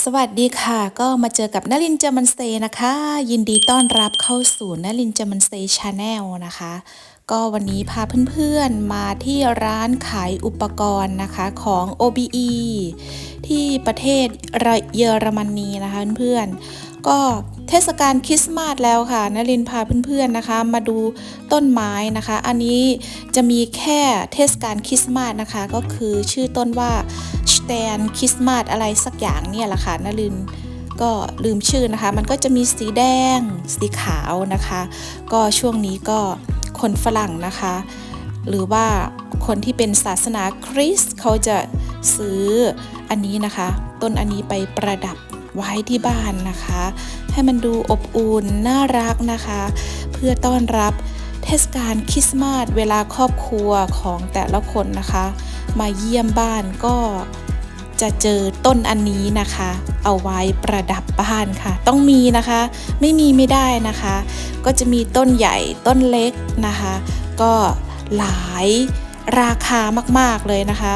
สวัสดีค่ะ ก็มาเจอกับนลินเจมันเซนะคะ ยินดีต้อนรับเข้าสู่นลินเจมันเซชาแนลนะคะ ก็วันนี้พาเพื่อนๆมาที่ร้านขายอุปกรณ์นะคะของ OBE ที่ประเทศเยอรมนีนะคะเพื่อนๆก็เทศกาลคริสต์มาสแล้วค่ะนลินพาเพื่อนๆนะคะ มาดูต้นไม้นะคะ อันนี้จะมีแค่เทศกาลคริสต์มาสนะคะ ก็คือชื่อต้นว่า ตนคริสต์มาสอะไรสักอย่างเนี่ยแหละค่ะนลินก็ลืมชื่อนะคะ มันก็จะมีสีแดง สีขาวนะคะ ก็ช่วงนี้ก็คนฝรั่งนะคะ หรือว่าคนที่เป็นศาสนาคริสต์เขาจะซื้ออันนี้นะคะ ต้นอันนี้ไปประดับไว้ที่บ้านนะคะ ให้มันดูอบอุ่นน่ารักนะคะ เพื่อต้อนรับเทศกาลคริสต์มาสเวลาครอบครัวของแต่ละคนนะคะ มาเยี่ยมบ้านก็ จะเจอต้นอันนี้นะคะ เอาไว้ประดับบ้านค่ะ ต้องมีนะคะ ไม่มีไม่ได้นะคะ ก็จะมีต้นใหญ่ต้นเล็กนะคะ ก็หลายราคามากๆเลยนะคะ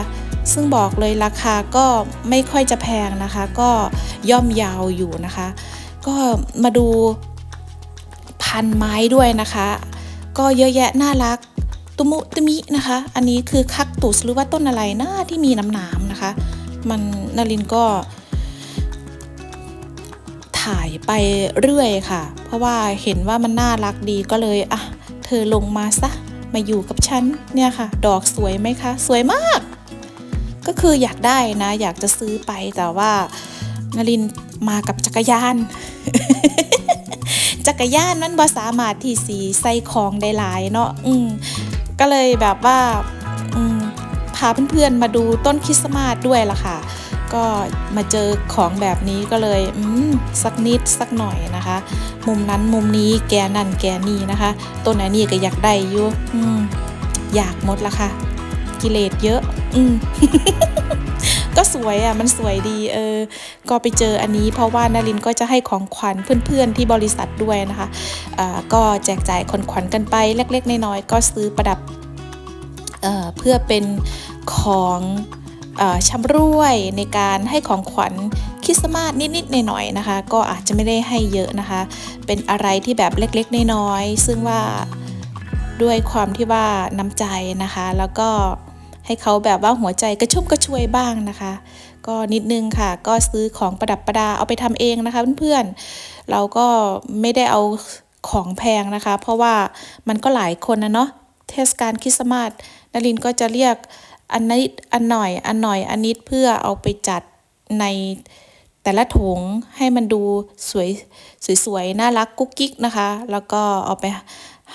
ซึ่งบอกเลยราคาก็ไม่ค่อยจะแพงนะคะ ก็ย่อมยาวอยู่นะคะ ก็มาดูพันไม้ด้วยนะคะ ก็เยอะแยะน่ารักตุมุตุมินะคะ อันนี้คือคัคตุสหรือว่าต้นอะไรนะที่มีน้ำหนามนะคะ มันนารินก็ถ่ายไปเรื่อยค่ะ เพราะว่าเห็นว่ามันน่ารักดีก็เลยอะเธอลงมาซะมาอยู่กับฉันเนี่ยค่ะ ดอกสวยไหมคะ สวยมาก ก็คืออยากได้นะ อยากจะซื้อไปแต่ว่านารินมากับจักรยาน จักรยานนั้นบ่สามารถที่สีใส่ของได้หลายเนาะอืมก็เลยแบบว่า พาเพื่อนๆมาดูต้นคริสต์มาสด้วยล่ะค่ะ ก็มาเจอของแบบนี้ก็เลยอืมสักนิดสักหน่อยนะคะ มุมนั้นมุมนี้แกนั่นแกนี่นะคะ ต้นไหนนี่ก็อยากได้อยู่อืมอยากหมดละค่ะ กิเลสเยอะ อืมก็สวยอะมันสวยดีเออ ก็ไปเจออันนี้เพราะว่านารินก็จะให้ของขวัญเพื่อนๆที่บริษัทด้วยนะคะอ่าก็แจกจ่ายของขวัญกันไปเล็กๆน้อยๆก็ซื้อประดับ เพื่อเป็นของอ่อชำร่วยในการให้ของขวัญคริสต์มาสนิดๆหน่อยๆนะคะ ก็อาจจะไม่ได้ให้เยอะนะคะ เป็นอะไรที่แบบเล็กๆน้อยๆซึ่งว่าด้วยความที่ว่าน้ำใจนะคะ แล้วก็ให้เขาแบบว่าหัวใจกระชุ่มกระชวยบ้างนะคะ ก็นิดนึงค่ะ ก็ซื้อของประดับประดาเอาไปทำเองนะคะเพื่อนๆเราก็ไม่ได้เอาของแพงนะคะ เพราะว่ามันก็หลายคนนะเนาะเทศกาลคริสต์มาส นลินก็จะเรียกอันนิดอันหน่อย อันหน่อย อันนิดเพื่อเอาไปจัดในแต่ละถุงให้มันดูสวยสวยๆน่ารักกุ๊กกิ๊กนะคะ แล้วก็เอาไป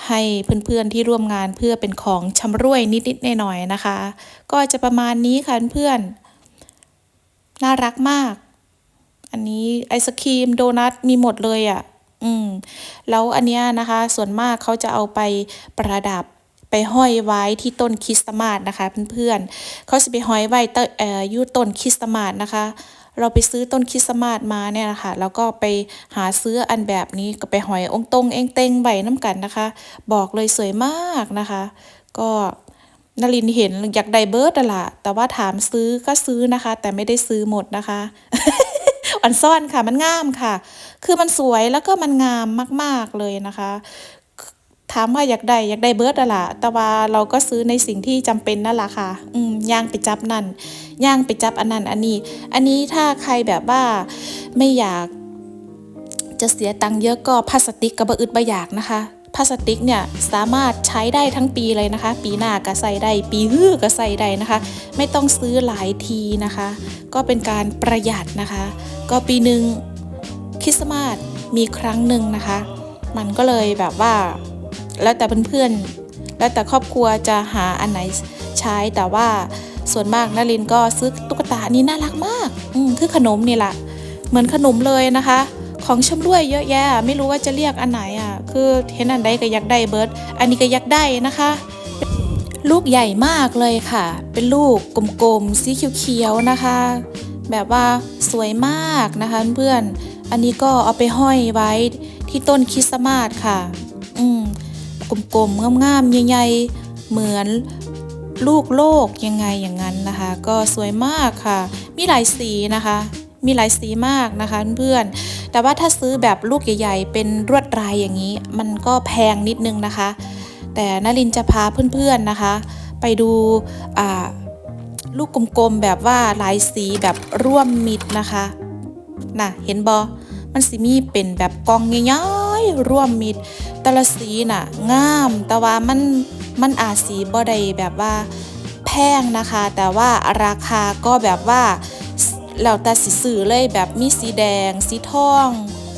ให้เพื่อนๆที่ร่วมงานเพื่อเป็นของชำร่วยนิดๆหน่อยๆนะคะ ก็จะประมาณนี้ค่ะเพื่อนน่ารักมาก อันนี้ไอศครีมโดนัทมีหมดเลยอะ่ะ อืม แล้วอันเนี้ยนะคะ ส่วนมากเขาจะเอาไปประดับ ไปห้อยไว้ที่ต้นคริสต์มาสนะคะเพื่อนๆเขาจะไปห้อยไว้ต้นเอ่ออยู่ต้นคริสต์มาสนะคะ เราไปซื้อต้นคริสต์มาสมาเนี่ยนะคะแล้วก็ไปหาซื้ออันแบบนี้ก็ไปหอยองตรงเองเต็งใบน้ำกันนะคะ บอกเลยสวยมากนะคะ ก็นลินเห็นอยากได้เบิร์ดละแต่ว่าถามซื้อก็ซื้อนะคะ แต่ไม่ได้ซื้อหมดนะคะอันซ่อนค่ะมันงามค่ะ คือมันสวยแล้วก็มันงามมาก ๆเลยนะคะ ถามว่าอยากได้อยากได้เบิร์ดอะล่ะ แต่ว่าเราก็ซื้อในสิ่งที่จำเป็นนั่นแหละค่ะ อืมย่างไปจับนั่น ย่างไปจับอันนั้นอันนี้ อันนี้ถ้าใครแบบว่าไม่อยากจะเสียตังค์เยอะก็พลาสติกกับบะอึดบะอยากนะคะ พลาสติกเนี่ยสามารถใช้ได้ทั้งปีเลยนะคะ ปีหน้าก็ใส่ได้ ปีฮื้อก็ใส่ได้นะคะ ไม่ต้องซื้อหลายทีนะคะ ก็เป็นการประหยัดนะคะ ก็ปีหนึ่งคริสต์มาสมีครั้งหนึ่งนะคะ มันก็เลยแบบว่า แล้วแต่เพื่อนๆ แล้วแต่ครอบครัวจะหาอันไหนใช้ แต่ว่าส่วนมากนารินก็ซื้อตุ๊กตาอันนี้น่ารักมาก อืมคือขนมนี่แหละ เหมือนขนมเลยนะคะ ของชำร่วยเยอะแยะ ไม่รู้ว่าจะเรียกอันไหนอะ คือเห็นอันใดก็อยากได้เบิร์ดอันนี้ก็อยากได้นะคะ ลูกใหญ่มากเลยค่ะ เป็นลูกกลมๆ สีเขียวๆ นะคะ แบบว่าสวยมากนะคะเพื่อนๆอันนี้ก็เอาไปห้อยไว้ที่ต้นคริสต์มาสค่ะ อืม กลมๆงามๆใหญ่ๆเหมือนลูกโลกยังไงอย่างนั้นนะคะ ก็สวยมากค่ะ มีหลายสีนะคะ มีหลายสีมากนะคะเพื่อนๆแต่ว่าถ้าซื้อแบบลูกใหญ่ ๆ เป็นรวดลายอย่างนี้ มันก็แพงนิดนึงนะคะ แต่นลินจะพาเพื่อนๆนะคะ ไปดูลูกกลมๆแบบว่าหลายสีแบบร่วมมิดนะคะน่ะเห็นบอมันสิมีเป็นแบบกองเง่า ยร่วมมิดแต่ละสีน่ะงาม แต่ว่ามันมันอาจสีบ่ได้แบบว่าแพงนะคะ แต่ว่าราคาก็แบบว่าแล้วแต่สิซื้อเลยแบบมีสีแดง สีทอง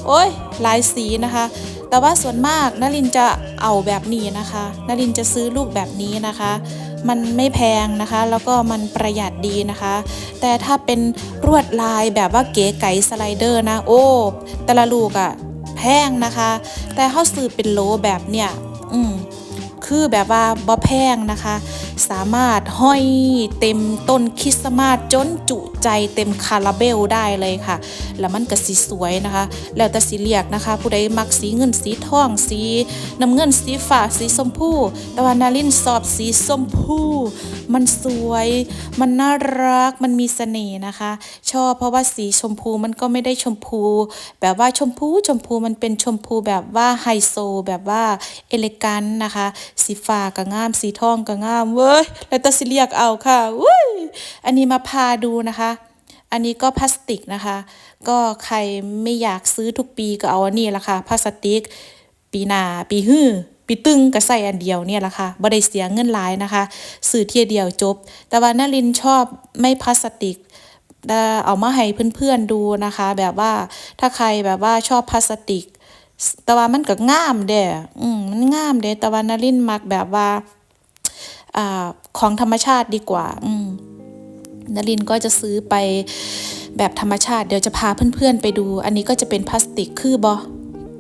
โอ้ยหลายสีนะคะ แต่ว่าส่วนมากนลินจะเอาแบบนี้นะคะนลินจะซื้อลูกแบบนี้นะคะ มันไม่แพงนะคะ แล้วก็มันประหยัดดีนะคะ แต่ถ้าเป็นรวดลายแบบว่าเก๋ไก๋สไลเดอร์นะ โอ้แต่ละลูกอะ พงนะคะ แต่เขาซื้อเป็นโลแบบเนี่ยอืมคือแบบว่าบ่แพงนะคะ สามารถห้อยเต็มต้นคริสต์มาสจนจุใจเต็มคาราเบลได้เลยค่ะ แล้วมันก็สีสวยนะคะ แล้วแต่สีเรียกนะคะ ผู้ใดมักสีเงินสีทองสีน้ำเงินสีฟ้าสีชมพูแต่ว่านารินสอบสีชมพูมันสวย มันน่ารักมันมีเสน่ห์นะคะ ชอบเพราะว่าสีชมพูมันก็ไม่ได้ชมพู แบบว่าชมพูชมพูมันเป็นชมพูแบบว่าไฮโซ แบบว่าเอเลกันนะคะ สีฟ้าก็งามสีทองก็งามเว้ยแล้วแต่สิเรียกเอาค่ะอุ้ยอันนี้มาพาดูนะคะ อันนี้ก็พลาสติกนะคะ ก็ใครไม่อยากซื้อทุกปีก็เอาอันนี้ละค่ะพลาสติก ปีหนาปีฮื้อปีตึงก็ใส่อันเดียวเนี่ยละค่ะบ่ได้เสียเงินหลายนะคะซื้อเที่ยเดียวจบ แต่ว่านารินชอบไม่พลาสติกเอามาให้เพื่อนๆดูนะคะ แบบว่าถ้าใครแบบว่าชอบพลาสติก แต่ว่ามันก็งามเด้อืมมันงามเด้แต่ว่านารินมักแบบว่าอ่าของธรรมชาติดีกว่า อืม นารินก็จะซื้อไปแบบธรรมชาติ เดี๋ยวจะพาเพื่อนๆไปดู อันนี้ก็จะเป็นพลาสติกคือบอ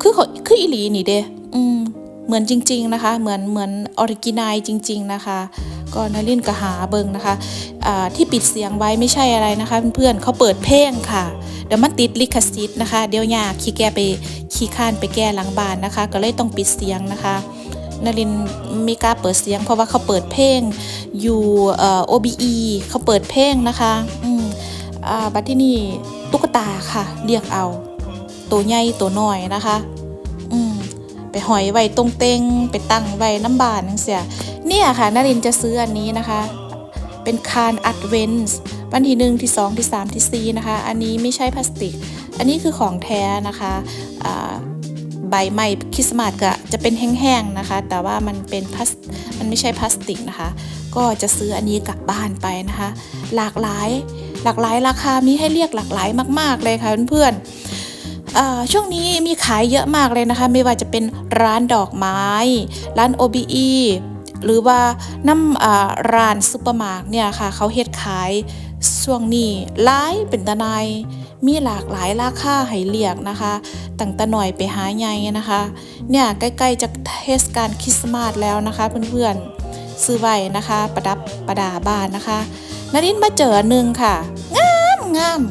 คือเขาคืออีหลีนี่เด้อืมเหมือนจริง ๆนะคะ เหมือนเหมือนออริจินายจริง ๆ นะคะ ก็นารินก็หาเบิงนะคะอ่าที่ปิดเสียงไว้ไม่ใช่อะไรนะคะเพื่อนๆเขาเปิดเพลงค่ะเดี๋ยวมันติดลิขสิทธิ์นะคะ เดี๋ยวยากขี้แกไปขี้ข้านไปแก้หลังบานนะคะ ก็เลยต้องปิดเสียงนะคะ นารินมีกล้าเปิดเสียง เพราะว่าเขาเปิดเพลงอยู่เอ่อ OBE เขาเปิดเพลงนะคะอืมอ่าบัดที่นี่ตุ๊กตาค่ะเรียกเอา ตัวใหญ่ตัวน้อยนะคะอืมไปหอยไว้ตรงเตงไปตั้งไว้น้ำบานนังเสียเนี่ยค่ะนารินจะซื้ออันนี้นะคะ เป็นคานอัดเวนส์วันที่หนึ่งที่สองที่สามที่สี่นะคะ อันนี้ไม่ใช่พลาสติก อันนี้คือของแท้นะคะอ่า ใบไม้คริสต์มาสก็จะเป็นแห้งๆนะคะ แต่ว่ามันเป็นพลาสมันไม่ใช่พลาสติกนะคะ ก็จะซื้ออันนี้กลับบ้านไปนะคะ หลากหลายหลากหลายราคามีให้เรียกหลากหลายมาก ๆเลยค่ะเพื่อนๆช่วงนี้มีขายเยอะมากเลยนะคะ ไม่ว่าจะเป็นร้านดอกไม้ ร้าน OBE หรือว่าน้ำร้านซุปเปอร์มาร์ทเนี่ยค่ะ เขาเฮ็ดขายช่วงนี้หลายเป็นตะนาย มีหลากหลายราคาให้เลือกนะคะตั้งแต่หน่อยไปหาใหญ่นะคะ เนี่ยใกล้ๆจะเทศกาลคริสต์มาสแล้วนะคะเพื่อนๆซื้อไว้นะคะ ประดับประดาบ้านนะคะนารินมาเจอหนึ่งค่ะงามงาม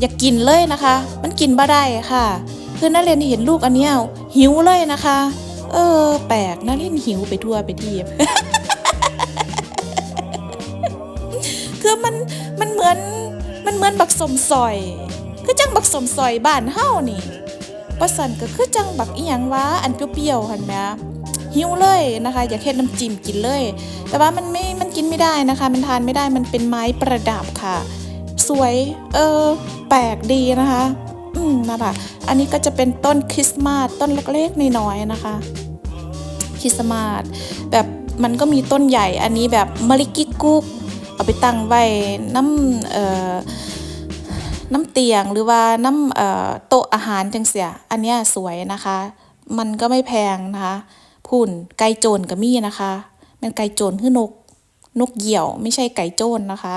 อยากกินเลยนะคะ มันกินบ่ได้ค่ะ คือนักเรียนเห็นลูกอันเนี้ยหิวเลยนะคะ เออ แปลกนักเรียนหิวไปทั่วไปทีบคือมันมันเหมือน มันเหมือนบักสมซอย คือจังบักสมซอยบ้านเฮานี่ประสันก็คือจังบักอีหยังวะอันเปรี้ยวๆหันแหมหิวเลยนะคะ อยากเฮ็ดน้ำจิ้มกินเลย แต่ว่ามันไม่มันกินไม่ได้นะคะ มันทานไม่ได้มันเป็นไม้ประดับค่ะ สวย เออ แปลกดีนะคะ อืมนั่นแหละอันนี้ก็จะเป็นต้นคริสต์มาสต้นเล็กๆน้อยๆนะคะคริสต์มาสแบบมันก็มีต้นใหญ่อันนี้แบบมะลิกิกุก เอาไปตั้งไว้น้ำเอ่อน้ำเตียงหรือว่าน้ำเอ่อโต๊ะอาหารจังเสีย อันเนี้ยสวยนะคะ มันก็ไม่แพงนะคะพุ่นไก่โจรก็มีนะคะเป็นไก่โจรคือนกนกเหยี่ยวไม่ใช่ไก่โจรนะคะ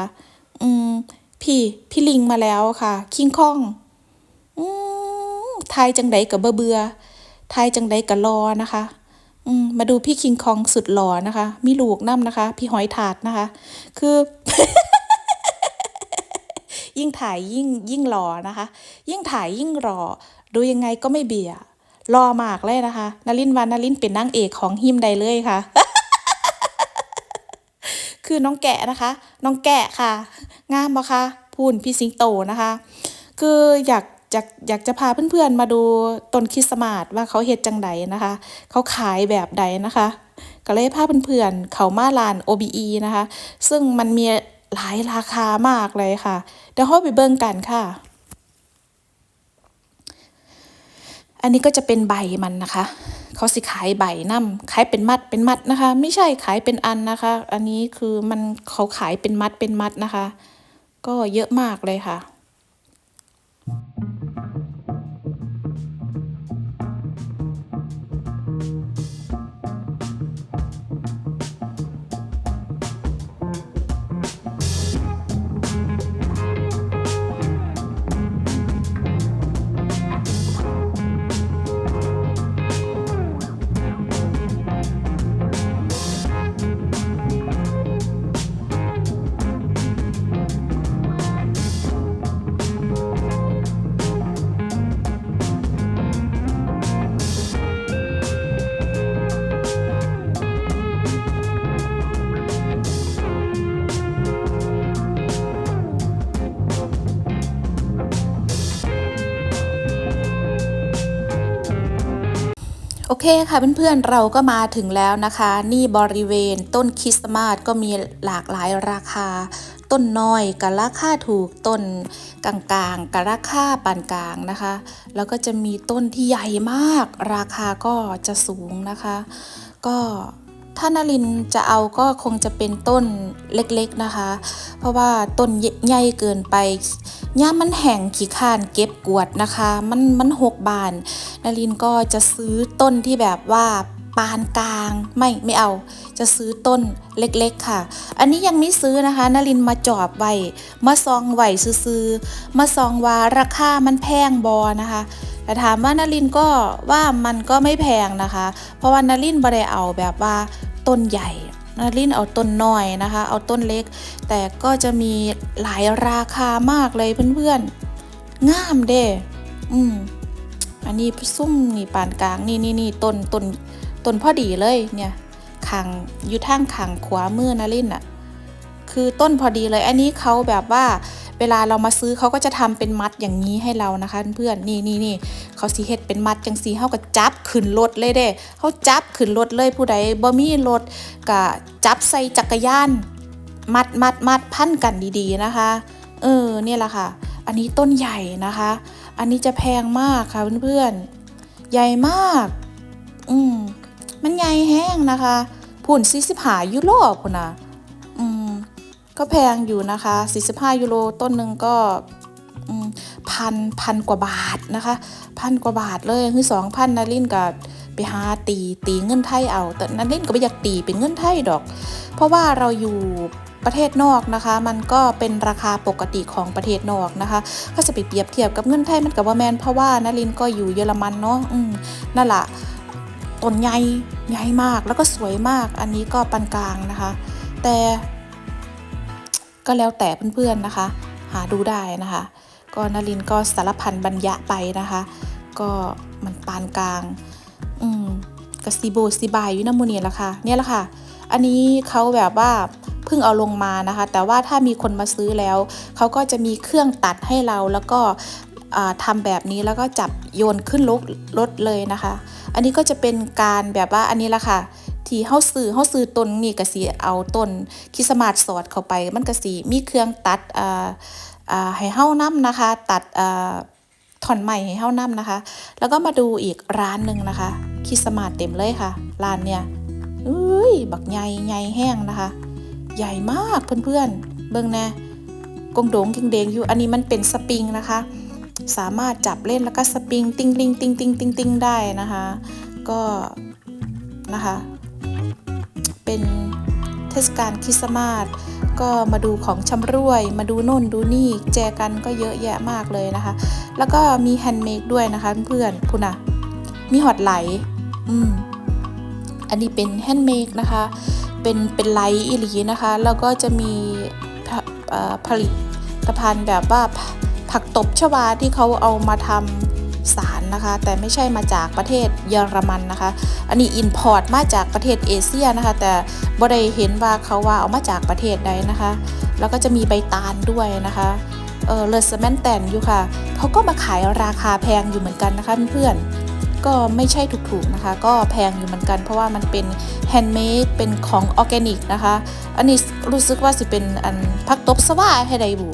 อืมพี่พี่ลิงมาแล้วค่ะ คิงคอง อืมทายจังใดกับเบื่อเบื่อทายจังใดกับรอนะคะ มาดูพี่คิงคองสุดหล่อนะคะ มีลูกน้ำนะคะ พี่หอยถาดนะคะ คือ ยิ่งถ่ายยิ่งยิ่งหล่อนะคะ ยิ่งถ่ายยิ่งหล่อดูยังไงก็ไม่เบียรอมากเลยนะคะนารินวานนารินเป็นนางเอกของฮิมใดเลยค่ะ คือน้องแกะนะคะ น้องแกะค่ะ งามปะคะพูนพี่สิงโตนะคะ คืออยาก อยากอยากจะพาเพื่อนๆมาดูต้นคริสต์มาสว่าเขาเฮ็ดจังใดนะคะ เขาขายแบบใดนะคะ ก็เลยพาเพื่อนๆเขามาร้าน OBE นะคะ ซึ่งมันมีหลายราคามากเลยค่ะ เดี๋ยวเราไปเบิ่งกันค่ะ อันนี้ก็จะเป็นใบมันนะคะ เขาสิขายใบน้ำขายเป็นมัดเป็นมัดนะคะ ไม่ใช่ขายเป็นอันนะคะ อันนี้คือมันเขาขายเป็นมัดเป็นมัดนะคะ ก็เยอะมากเลยค่ะ เคค่ะเพื่อนๆเราก็มาถึงแล้วนะคะ นี่บริเวณต้นคริสต์มาสก็มีหลากหลายราคา ต้นน้อยกับราคาถูกต้นกลางๆกับราคาปานกลางนะคะ แล้วก็จะมีต้นที่ใหญ่มาก ราคาก็จะสูงนะคะ ก็ ถ้านารินจะเอาก็คงจะเป็นต้นเล็กๆนะคะ เพราะว่าต้นใหญ่เกินไปย่ามันแห้งขี้ข้านเก็บกวดนะคะ มันมันหกบาน นารินก็จะซื้อต้นที่แบบว่าปานกลางไม่ไม่เอา จะซื้อต้นเล็กๆค่ะ อันนี้ยังไม่ซื้อนะคะนารินมาจอบไว้มาซองไว้ซื้อมาซองว่าราคามันแพงบอนะคะ แต่ถามว่านารินก็ว่ามันก็ไม่แพงนะคะ เพราะว่านารินบ่ไดเอาแบบว่าต้นใหญ่นารินเอาต้นน้อยนะคะ เอาต้นเล็ก แต่ก็จะมีหลายราคามากเลยเพื่อนๆงามเด้อืมอันนี้ซุ่มนี่ปานกลางนี่นี่นี่ต้นต้นต้นพอดีเลยเนี่ยขางอยู่ทางขางขวามือนะลินอะ คือต้นพอดีเลย อันนี้เขาแบบว่าเวลาเรามาซื้อเขาก็จะทำเป็นมัดอย่างนี้ให้เรานะคะ เพื่อนนี่นี่นี่เขาสีเฮ็ดเป็นมัดจังสีเขาก็จับขึ้นรถเลยเด้เขาจับขึ้นรถเลยผู้ใดบ่มีรถก็จับใส่จักรยาน มัดมัดมัดพันกันดีๆนะคะ เออเนี่ยแหละค่ะ อันนี้ต้นใหญ่นะคะ อันนี้จะแพงมากค่ะเพื่อนๆใหญ่มาก อืมมันใหญ่แห้งนะคะพุ่น45ยูโรพุ่นนะ ก็แพงอยู่นะคะ 45 ยูโรต้นหนึ่งก็พันพันกว่าบาทนะคะ พันกว่าบาทเลยคือสองพันนารินกับไปหาตีตีเงินไทยเอา แต่นารินก็ไม่อยากตีเป็นเงินไทยดอก เพราะว่าเราอยู่ประเทศนอกนะคะ มันก็เป็นราคาปกติของประเทศนอกนะคะถ้าจะไปเปรียบเทียบกับเงินไทยมันกับว่าแมนเพราะว่านารินก็อยู่เยอรมันเนาะนั่นแหละต้นใหญ่ใหญ่มากแล้วก็สวยมากอันนี้ก็ปานกลางนะคะ แต่ ก็แล้วแต่เพื่อนๆนะคะ หาดูได้นะคะ ก็นารินก็สารพันบัญญะไปนะคะ ก็มันปานกลาง อืมกบซีโบซีบายอยู่น้ำมูเนี่ละค่ะเนี่ยละค่ะ อันนี้เขาแบบว่าเพิ่งเอาลงมานะคะ แต่ว่าถ้ามีคนมาซื้อแล้ว เขาก็จะมีเครื่องตัดให้เราแล้วก็อ่าทำแบบนี้แล้วก็จับโยนขึ้นรถรถเลยนะคะ อันนี้ก็จะเป็นการแบบว่าอันนี้ละค่ะ ที่เฮาซื้อเฮาซื้อต้นนี่ก็สิเอาต้นคริสต์มาสสอดเข้าไป มันก็สิมีเครื่องตัดอ่าอ่าให้เฮานํนะคะ ตัดอ่าท่อนใหม่ให้เฮานํนะคะ แล้วก็มาดูอีกร้านหนึ่งนะคะคริสต์มาสเต็มเลยค่ะ ร้านเนี่ยอุ้ยบักใหญ่ใหญ่แห้งนะคะ ใหญ่มากเพื่อนๆ เบิ่งแน่กงโดงกิงเดงอยู่อันนี้มันเป็นสปริงนะคะ สามารถจับเล่นแล้วก็สปริง ติ้งติงติงติงติงติงได้นะคะ ก็นะคะ เป็นเทศกาลคริสต์มาสก็มาดูของชำร่วย มาดูโน่นดูนี่แจกันก็เยอะแยะมากเลยนะคะ แล้วก็มีแฮนด์เมดด้วยนะคะเพื่อนๆคุณอะมีหอดไหล อืม อันนี้เป็นแฮนด์เมดนะคะ เป็นเป็นไลท์อิลีนะคะ แล้วก็จะมีผเอ่อผลิตภัณฑ์แบบว่าผักตบชวาที่เขาเอามาทำสาร นะคะ แต่ไม่ใช่มาจากประเทศเยอรมันนะคะ อันนี้อินพอร์ตมาจากประเทศเอเชียนะคะ แต่บ่ได้เห็นว่าเขาว่าเอามาจากประเทศใดนะคะ แล้วก็จะมีใบตาลด้วยนะคะเออเลอสแมนแตนอยู่ค่ะเขาก็มาขายราคาแพงอยู่เหมือนกันนะคะเพื่อนก็ไม่ใช่ถูกๆนะคะ ก็แพงอยู่เหมือนกัน เพราะว่ามันเป็นแฮนด์เมดเป็นของออร์แกนิกนะคะ อันนี้รู้สึกว่าสิเป็นอันผักตบสว่าให้ไดบุ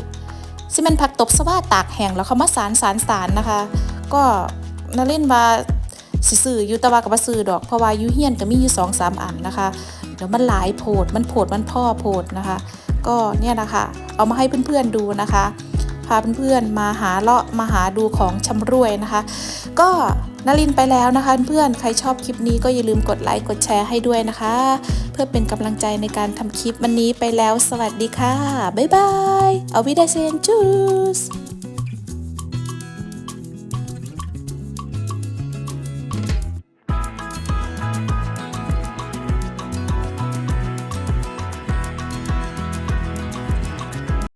สิมันผักตบสว่าตากแห้งแล้วเขามาสารสารสารนะคะ ก็ นาเล่นว่าสิซื้ออยู่แตะวากับซื้อดอกเพราะว่ายูเฮียนก็มีอยู่สองสามอันนะคะ เดี๋ยวมันหลายโพดมันโพดมันพ่อโพดนะคะ ก็เนี่ยนะคะ เอามาให้เพื่อนๆดูนะคะพาเพื่อนๆมาหาเลาะมาหาดูของชำรวยนะคะ ก็นารินไปแล้วนะคะ เพื่อนใครชอบคลิปนี้ก็อย่าลืมกดไลค์กดแชร์ให้ด้วยนะคะ เพื่อเป็นกำลังใจในการทำคลิปวันนี้ไปแล้ว สวัสดีค่ะ บ๊ายบาย เอาวิดาเซนจูส